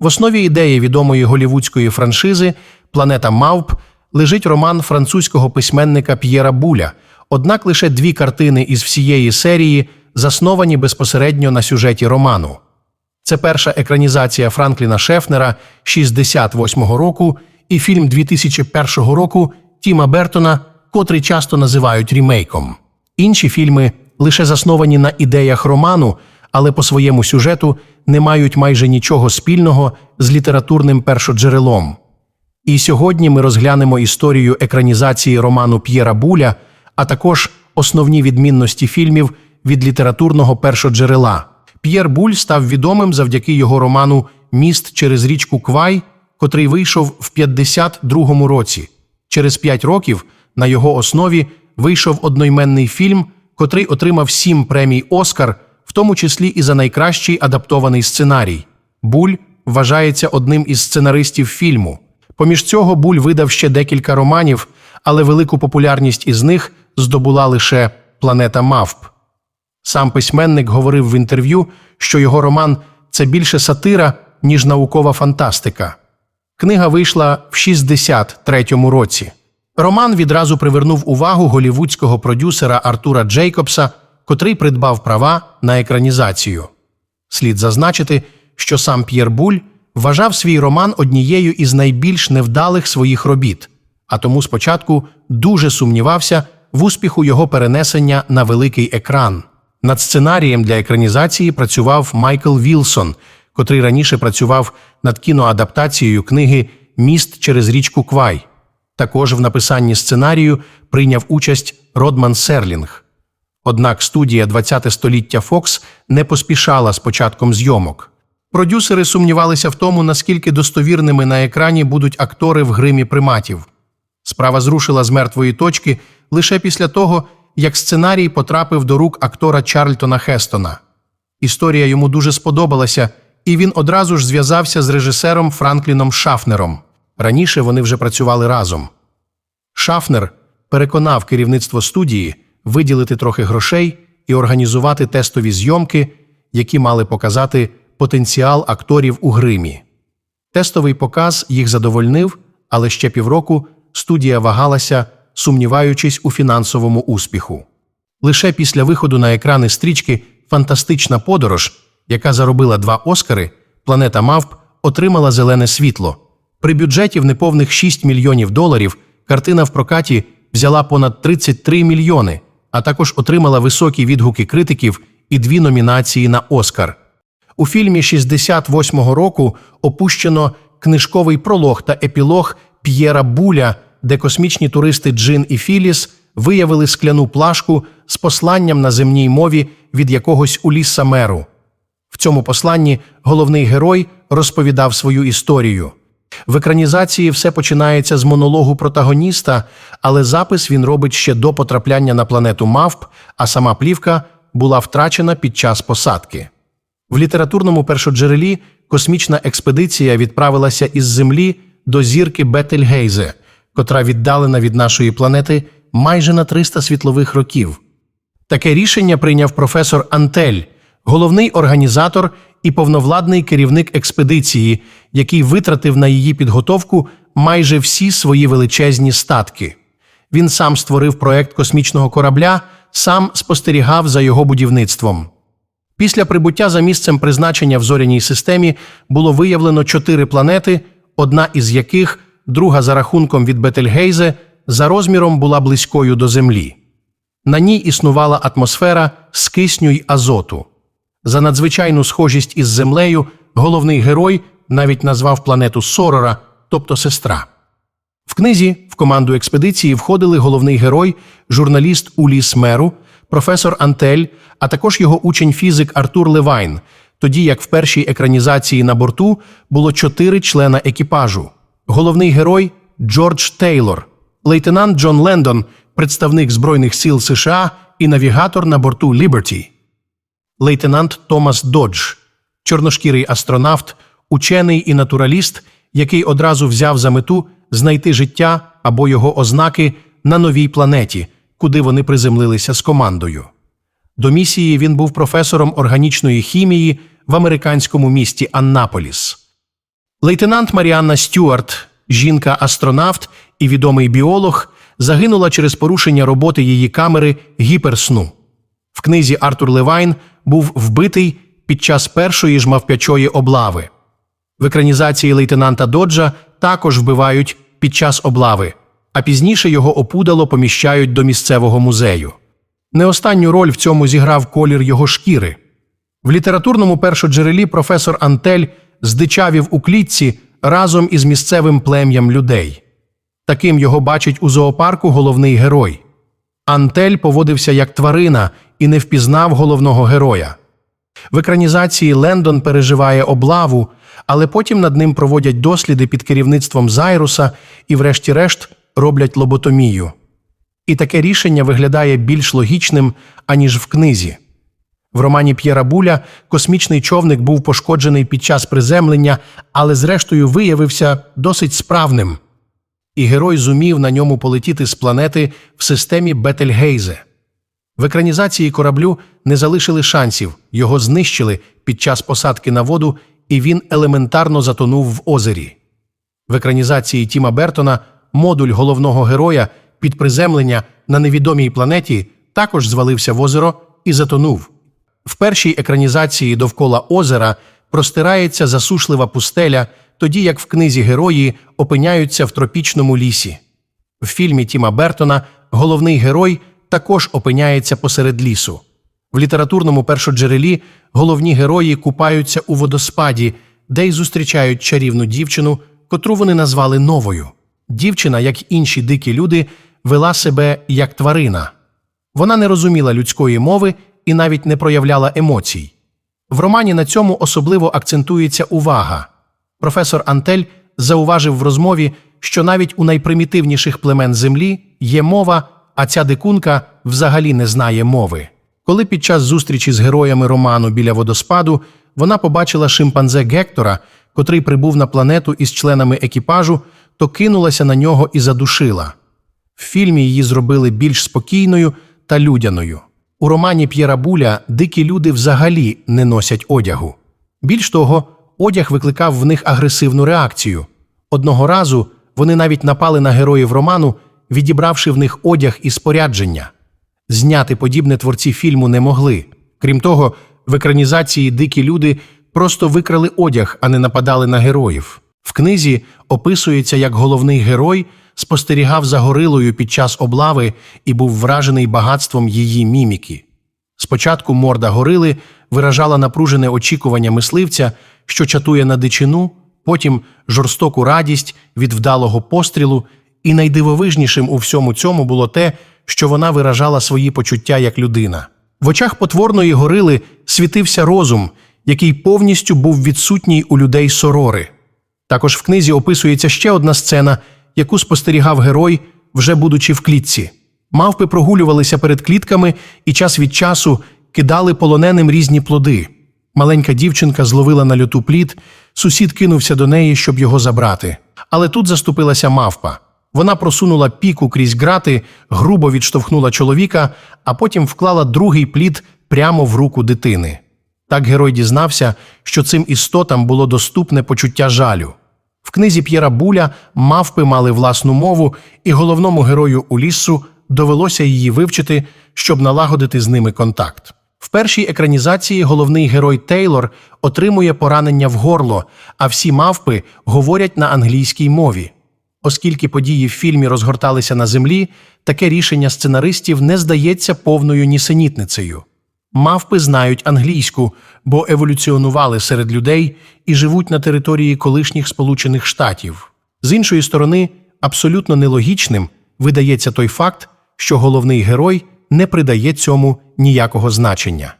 В основі ідеї відомої голівудської франшизи Планета Мавп лежить роман французького письменника П'єра Буля. Однак лише дві картини із всієї серії засновані безпосередньо на сюжеті роману. Це перша екранізація Франкліна Шефнера 68-го року і фільм 2001 року Тіма Бертона, котрий часто називають рімейком. Інші фільми лише засновані на ідеях роману, але по своєму сюжету не мають майже нічого спільного з літературним першоджерелом. І сьогодні ми розглянемо історію екранізації роману П'єра Буля, а також основні відмінності фільмів від літературного першоджерела. П'єр Буль став відомим завдяки його роману Міст через річку Квай, котрий вийшов в 52-му році. Через п'ять років на його основі вийшов одноіменний фільм, котрий отримав сім премій Оскар, тому числі і за найкращий адаптований сценарій. Буль вважається одним із сценаристів фільму. Поміж цього Буль видав ще декілька романів, але велику популярність із них здобула лише Планета Мавп. Сам письменник говорив в інтерв'ю, що його роман це більше сатира, ніж наукова фантастика. Книга вийшла в 63-му році. Роман відразу привернув увагу голівудського продюсера Артура Джейкобса, котрий придбав права на екранізацію. Слід зазначити, що сам П'єр Буль вважав свій роман однією із найбільш невдалих своїх робіт, а тому спочатку дуже сумнівався в успіху його перенесення на великий екран. Над сценарієм для екранізації працював Майкл Вілсон, котрий раніше працював над кіноадаптацією книги Міст через річку Квай. Також в написанні сценарію прийняв участь Родман Серлінг. Однак студія 20 століття Фокс не поспішала з початком зйомок. Продюсери сумнівалися в тому, наскільки достовірними на екрані будуть актори в гримі приматів. Справа зрушила з мертвої точки лише після того, як сценарій потрапив до рук актора Чарльтона Хестона. Історія йому дуже сподобалася, і він одразу ж зв'язався з режисером Франкліном Шафнером. Раніше вони вже працювали разом. Шафнер переконав керівництво студії виділити трохи грошей і організувати тестові зйомки, які мали показати потенціал акторів у гримі. Тестовий показ їх задовольнив, але ще півроку студія вагалася, сумніваючись у фінансовому успіху. Лише після виходу на екрани стрічки Фантастична подорож, яка заробила два Оскари, Планета Мавп отримала зелене світло. При бюджеті в неповних 6 мільйонів доларів картина в прокаті взяла понад 33 мільйони, а також отримала високі відгуки критиків і дві номінації на Оскар. У фільмі 68-го року опущено книжковий пролог та епілог П'єра Буля, де космічні туристи Джин і Філіс виявили скляну плашку з посланням на земній мові від якогось Улісса Меру. В цьому посланні головний герой розповідав свою історію. В екранізації все починається з монологу протагоніста, але запис він робить ще до потрапляння на планету Мавп, а сама плівка була втрачена під час посадки. В літературному першоджерелі космічна експедиція відправилася із Землі до зірки Бетельгейзе, котра віддалена від нашої планети майже на 300 світлових років. Таке рішення прийняв професор Антель, головний організатор і повновладний керівник експедиції, який витратив на її підготовку майже всі свої величезні статки. Він сам створив проект космічного корабля, сам спостерігав за його будівництвом. Після прибуття за місцем призначення в зоряній системі було виявлено чотири планети, одна із яких, друга за рахунком від Бетельгейзе, за розміром була близькою до Землі. На ній існувала атмосфера з кисню й азоту. За надзвичайну схожість із Землею головний герой навіть назвав планету Сорора, тобто сестра. В книзі в команду експедиції входили головний герой, журналіст Уліс Меру, професор Антель, а також його учень-фізик Артур Левайн, тоді як в першій екранізації на борту було чотири члена екіпажу. Головний герой Джордж Тейлор, лейтенант Джон Лендон, представник Збройних сил США і навігатор на борту Ліберті лейтенант Томас Додж, чорношкірий астронавт, учений і натураліст, який одразу взяв за мету знайти життя або його ознаки на новій планеті, куди вони приземлилися з командою. До місії він був професором органічної хімії в американському місті Аннаполіс. Лейтенант Маріанна Стюарт, жінка-астронавт і відомий біолог, загинула через порушення роботи її камери гіперсну. В книзі Артур Левайн був вбитий під час першої ж мавпячої облави. В екранізації лейтенанта Доджа також вбивають під час облави, а пізніше його опудало поміщають до місцевого музею. Не останню роль в цьому зіграв колір його шкіри. В літературному першоджерелі професор Антель здичавів у клітці разом із місцевим плем'ям людей. Таким його бачить у зоопарку головний герой. Антель поводився як тварина і не впізнав головного героя. В екранізації Лендон переживає облаву, але потім над ним проводять досліди під керівництвом Зайруса і, врешті-решт, роблять лоботомію. І таке рішення виглядає більш логічним, аніж в книзі. В романі П'єра Буля космічний човник був пошкоджений під час приземлення, але зрештою виявився досить справним. І герой зумів на ньому полетіти з планети в системі Бетельгейзе. В екранізації кораблю не залишили шансів, його знищили під час посадки на воду, і він елементарно затонув в озері. В екранізації Тіма Бертона модуль головного героя під приземлення на невідомій планеті також звалився в озеро і затонув. В першій екранізації довкола озера простирається засушлива пустеля, тоді як в книзі герої опиняються в тропічному лісі. В фільмі Тіма Бертона головний герой також опиняється посеред лісу. В літературному першоджерелі головні герої купаються у водоспаді, де й зустрічають чарівну дівчину, котру вони назвали новою. Дівчина, як інші дикі люди, вела себе як тварина. Вона не розуміла людської мови і навіть не проявляла емоцій. В романі на цьому особливо акцентується увага. Професор Антель зауважив в розмові, що навіть у найпримітивніших племен землі є мова, а ця дикунка взагалі не знає мови. Коли під час зустрічі з героями роману біля водоспаду вона побачила шимпанзе Гектора, котрий прибув на планету із членами екіпажу, то кинулася на нього і задушила. В фільмі її зробили більш спокійною та людяною. У романі П'єра Буля дикі люди взагалі не носять одягу. Більш того, одяг викликав в них агресивну реакцію. Одного разу вони навіть напали на героїв роману, відібравши в них одяг і спорядження. Зняти подібне творці фільму не могли. Крім того, в екранізації дикі люди просто викрали одяг, а не нападали на героїв. В книзі описується, як головний герой спостерігав за горилою під час облави і був вражений багатством її міміки. Спочатку морда горили виражала напружене очікування мисливця, що чатує на дичину, потім жорстоку радість від вдалого пострілу, і найдивовижнішим у всьому цьому було те, що вона виражала свої почуття як людина. В очах потворної горили світився розум, який повністю був відсутній у людей сорори. Також в книзі описується ще одна сцена, яку спостерігав герой, вже будучи в клітці. Мавпи прогулювалися перед клітками і час від часу кидали полоненим різні плоди. Маленька дівчинка зловила на льоту плід, сусід кинувся до неї, щоб його забрати. Але тут заступилася мавпа. Вона просунула піку крізь грати, грубо відштовхнула чоловіка, а потім вклала другий плід прямо в руку дитини. Так герой дізнався, що цим істотам було доступне почуття жалю. В книзі П'єра Буля мавпи мали власну мову, і головному герою Уліссу довелося її вивчити, щоб налагодити з ними контакт. В першій екранізації головний герой Тейлор отримує поранення в горло, а всі мавпи говорять на англійській мові. Оскільки події в фільмі розгорталися на землі, таке рішення сценаристів не здається повною нісенітницею. Мавпи знають англійську, бо еволюціонували серед людей і живуть на території колишніх Сполучених Штатів. З іншої сторони, абсолютно нелогічним видається той факт, що головний герой не придає цьому ніякого значення.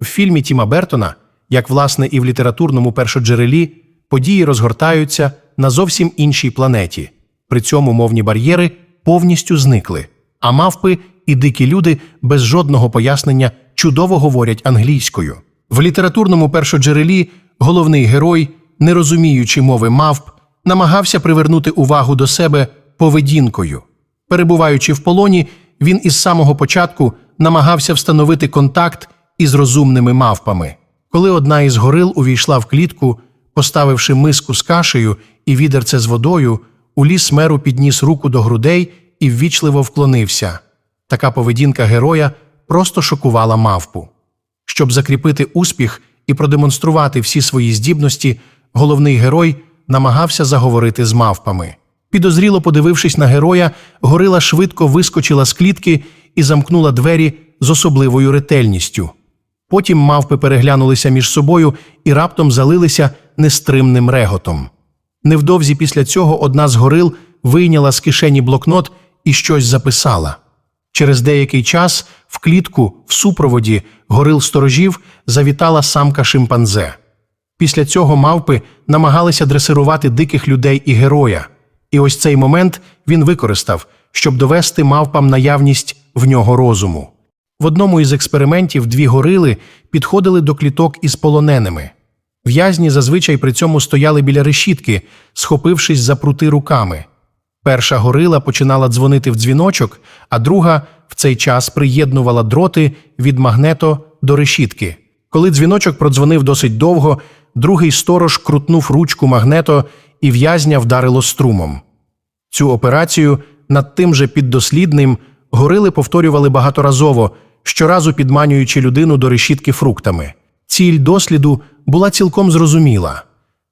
В фільмі Тіма Бертона, як власне і в літературному першоджерелі, події розгортаються на зовсім іншій планеті. При цьому мовні бар'єри повністю зникли, а мавпи і дикі люди без жодного пояснення чудово говорять англійською. В літературному першоджерелі головний герой, не розуміючи мови мавп, намагався привернути увагу до себе поведінкою. Перебуваючи в полоні, він із самого початку намагався встановити контакт із розумними мавпами. Коли одна із горил увійшла в клітку, Поставивши миску з кашею і відерце з водою, Уліс меру підніс руку до грудей і ввічливо вклонився. Така поведінка героя просто шокувала мавпу. Щоб закріпити успіх і продемонструвати всі свої здібності, головний герой намагався заговорити з мавпами. Підозріло подивившись на героя, горила швидко вискочила з клітки і замкнула двері з особливою ретельністю. Потім мавпи переглянулися між собою і раптом залилися нестримним реготом. Невдовзі після цього одна з горил вийняла з кишені блокнот і щось записала. Через деякий час в клітку в супроводі горил сторожів завітала самка шимпанзе. Після цього мавпи намагалися дресирувати диких людей і героя, і ось цей момент він використав, щоб довести мавпам наявність в нього розуму. В одному із експериментів дві горили підходили до кліток із полоненими. В'язні зазвичай при цьому стояли біля решітки, схопившись за прути руками. Перша горила починала дзвонити в дзвіночок, а друга в цей час приєднувала дроти від магнето до решітки. Коли дзвіночок продзвонив досить довго, другий сторож крутнув ручку магнето і в'язня вдарило струмом. Цю операцію над тим же піддослідним горили повторювали багаторазово, щоразу підманюючи людину до решітки фруктами. Ціль досліду була цілком зрозуміла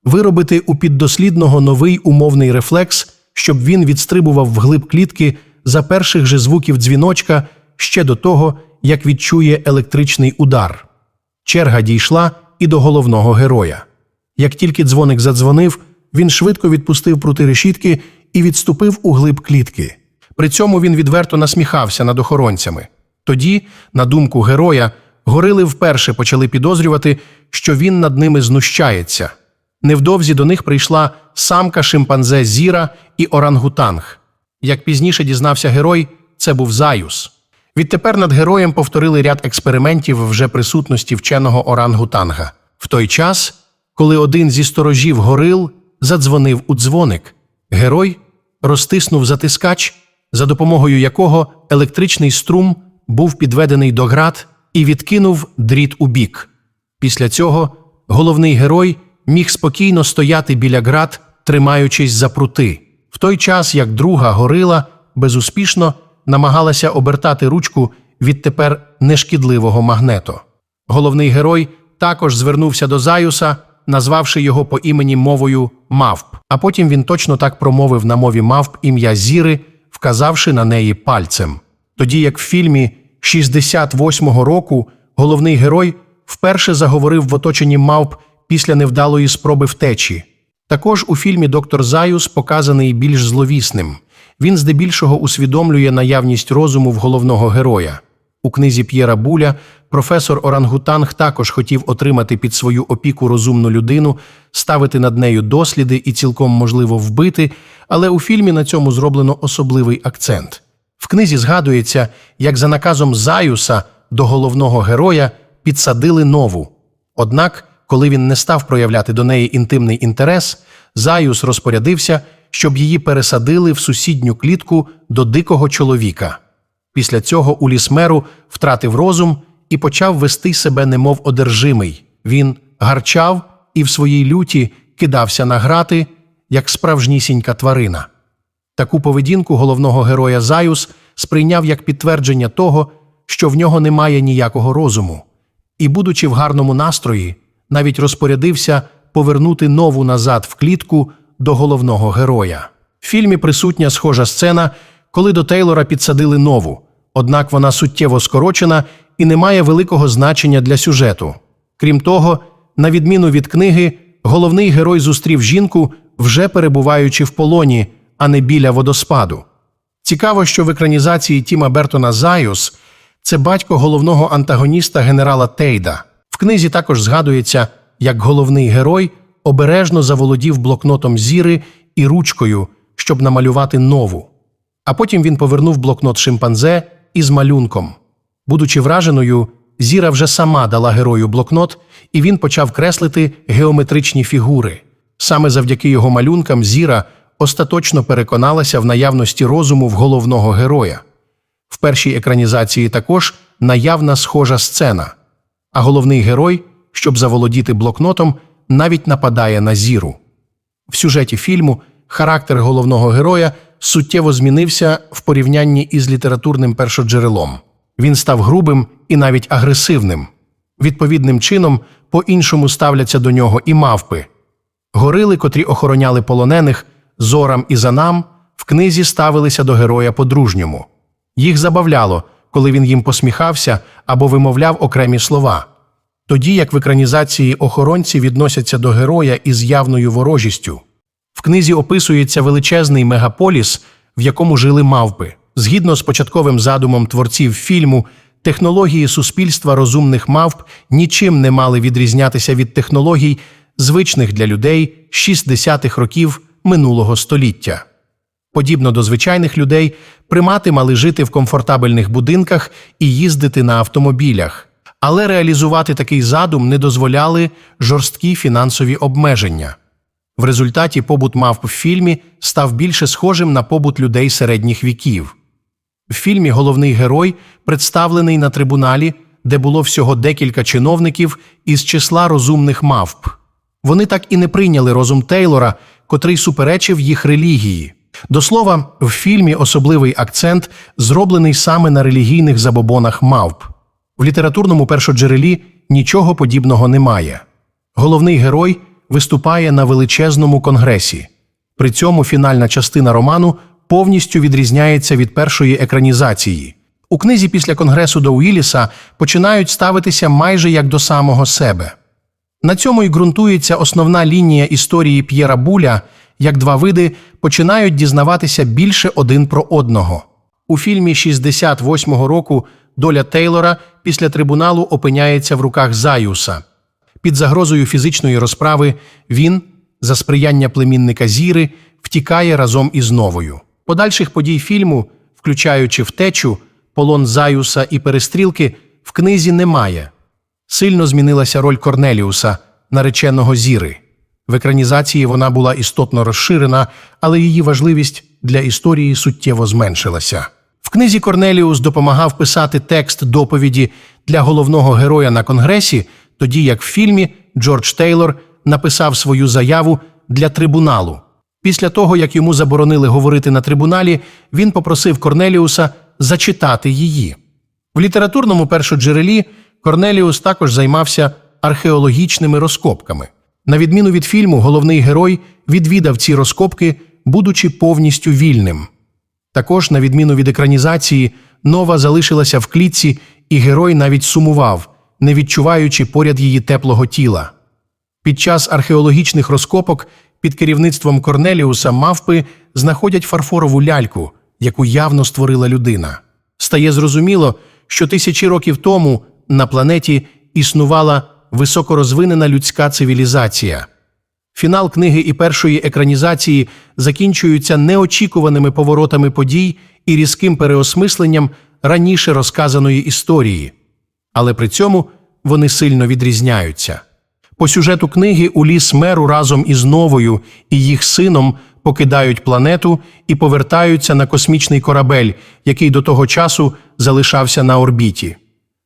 виробити у піддослідного новий умовний рефлекс, щоб він відстрибував вглиб клітки за перших же звуків дзвіночка ще до того, як відчує електричний удар. Черга дійшла і до головного героя. Як тільки дзвоник задзвонив, він швидко відпустив прути решітки і відступив у глиб клітки. При цьому він відверто насміхався над охоронцями. Тоді, на думку героя, горили вперше почали підозрювати, що він над ними знущається. Невдовзі до них прийшла самка шимпанзе Зіра і орангутанг. Як пізніше дізнався герой, це був заюс. Відтепер над героєм повторили ряд експериментів вже присутності вченого орангутанга. В той час, коли один зі сторожів горил задзвонив у дзвоник, герой розтиснув затискач, за допомогою якого електричний струм був підведений до град і відкинув дріт у бік. Після цього головний герой міг спокійно стояти біля град, тримаючись за прути, в той час як друга горила безуспішно намагалася обертати ручку від тепер нешкідливого магнето. Головний герой також звернувся до Заюса, назвавши його по імені мовою мавп. А потім він точно так промовив на мові мавп ім'я Зіри, вказавши на неї пальцем. Тоді як в фільмі 68-го року головний герой вперше заговорив в оточенні мавп після невдалої спроби втечі. Також у фільмі Доктор Заюс показаний більш зловісним. Він здебільшого усвідомлює наявність розуму в головного героя. У книзі П'єра Буля професор Орангутанг також хотів отримати під свою опіку розумну людину, ставити над нею досліди і цілком можливо вбити, але у фільмі на цьому зроблено особливий акцент. В книзі згадується, як за наказом Заюса до головного героя підсадили нову. Однак, коли він не став проявляти до неї інтимний інтерес, Заюс розпорядився, щоб її пересадили в сусідню клітку до дикого чоловіка. Після цього Уліс меру втратив розум і почав вести себе немов одержимий. Він гарчав і в своїй люті кидався на грати, як справжнісінька тварина. Таку поведінку головного героя Заюс сприйняв як підтвердження того, що в нього немає ніякого розуму, і, будучи в гарному настрої, навіть розпорядився повернути нову назад в клітку до головного героя. В фільмі присутня схожа сцена, коли до Тейлора підсадили нову, однак вона суттєво скорочена і не має великого значення для сюжету. Крім того, на відміну від книги, головний герой зустрів жінку, вже перебуваючи в полоні, а не біля водоспаду. Цікаво, що в екранізації Тіма Бертона Заюс це батько головного антагоніста генерала Тейда. В книзі також згадується, як головний герой обережно заволодів блокнотом зіри і ручкою, щоб намалювати нову. А потім він повернув блокнот шимпанзе із малюнком. Будучи враженою, Зіра вже сама дала герою блокнот, і він почав креслити геометричні фігури. Саме завдяки його малюнкам Зіра остаточно переконалася в наявності розуму в головного героя. В першій екранізації також наявна схожа сцена, а головний герой, щоб заволодіти блокнотом, навіть нападає на зіру. В сюжеті фільму характер головного героя суттєво змінився в порівнянні із літературним першоджерелом. Він став грубим і навіть агресивним. Відповідним чином по-іншому ставляться до нього і мавпи. Горили, котрі охороняли полонених, зорам і занам, в книзі ставилися до героя по-дружньому. Їх забавляло, коли він їм посміхався або вимовляв окремі слова. Тоді як в екранізації охоронці відносяться до героя із явною ворожістю. В книзі описується величезний мегаполіс, в якому жили мавпи. Згідно з початковим задумом творців фільму, технології суспільства розумних мавп нічим не мали відрізнятися від технологій, звичних для людей 60-х років минулого століття. Подібно до звичайних людей, примати мали жити в комфортабельних будинках і їздити на автомобілях. Але реалізувати такий задум не дозволяли жорсткі фінансові обмеження. В результаті побут мавп в фільмі став більше схожим на побут людей середніх віків. В фільмі головний герой представлений на трибуналі, де було всього декілька чиновників із числа розумних мавп. Вони так і не прийняли розум Тейлора, котрий суперечив їх релігії. До слова, в фільмі особливий акцент зроблений саме на релігійних забобонах мавп. В літературному першоджерелі нічого подібного немає. Головний герой виступає на величезному конгресі. При цьому фінальна частина роману повністю відрізняється від першої екранізації. У книзі після конгресу до Уіліса починають ставитися майже як до самого себе. На цьому і ґрунтується основна лінія історії П'єра Буля, як два види починають дізнаватися більше один про одного. У фільмі 68-го року доля Тейлора після трибуналу опиняється в руках Заюса. Під загрозою фізичної розправи він, за сприяння племінника Зіри, втікає разом із новою. Подальших подій фільму, включаючи втечу, полон Заюса і перестрілки, в книзі немає. Сильно змінилася роль Корнеліуса, нареченого Зіри. В екранізації вона була істотно розширена, але її важливість для історії суттєво зменшилася. В книзі Корнеліус допомагав писати текст доповіді для головного героя на конгресі, тоді як в фільмі Джордж Тейлор написав свою заяву для трибуналу. Після того, як йому заборонили говорити на трибуналі, він попросив Корнеліуса зачитати її. В літературному першоджерелі Корнеліус також займався археологічними розкопками. На відміну від фільму, головний герой відвідав ці розкопки, будучи повністю вільним. Також, на відміну від екранізації, нова залишилася в клітці, і герой навіть сумував, не відчуваючи поряд її теплого тіла. Під час археологічних розкопок під керівництвом Корнеліуса мавпи знаходять фарфорову ляльку, яку явно створила людина. Стає зрозуміло, що тисячі років тому на планеті існувала високорозвинена людська цивілізація. Фінал книги і першої екранізації закінчуються неочікуваними поворотами подій і різким переосмисленням раніше розказаної історії, але при цьому вони сильно відрізняються. По сюжету книги у ліс меру разом із новою і їх сином покидають планету і повертаються на космічний корабель, який до того часу залишався на орбіті.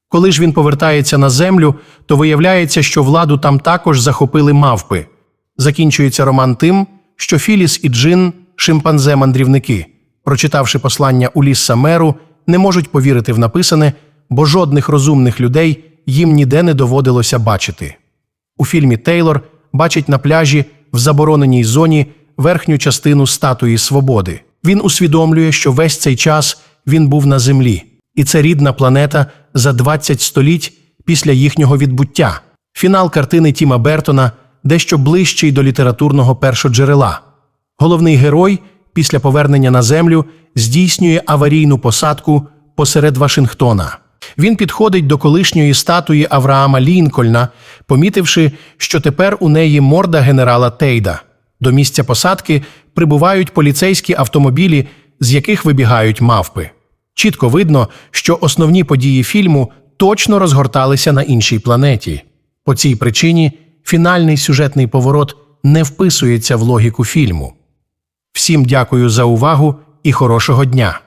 Коли ж він повертається на Землю, то виявляється, що владу там також захопили мавпи. Закінчується роман тим, що Філіс і Джин шимпанзе-мандрівники, прочитавши послання у ліс Самеру, не можуть повірити в написане, бо жодних розумних людей їм ніде не доводилося бачити. У фільмі Тейлор бачить на пляжі в забороненій зоні верхню частину статуї свободи. Він усвідомлює, що весь цей час він був на землі, і це рідна планета за 20 століть після їхнього відбуття. Фінал картини Тіма Бертона дещо ближчий до літературного першоджерела. Головний герой після повернення на землю здійснює аварійну посадку посеред Вашингтона. Він підходить до колишньої статуї Авраама Лінкольна, помітивши, що тепер у неї морда генерала Тейда. До місця посадки прибувають поліцейські автомобілі, з яких вибігають мавпи. Чітко видно, що основні події фільму точно розгорталися на іншій планеті. По цій причині фінальний сюжетний поворот не вписується в логіку фільму. Всім дякую за увагу і хорошого дня!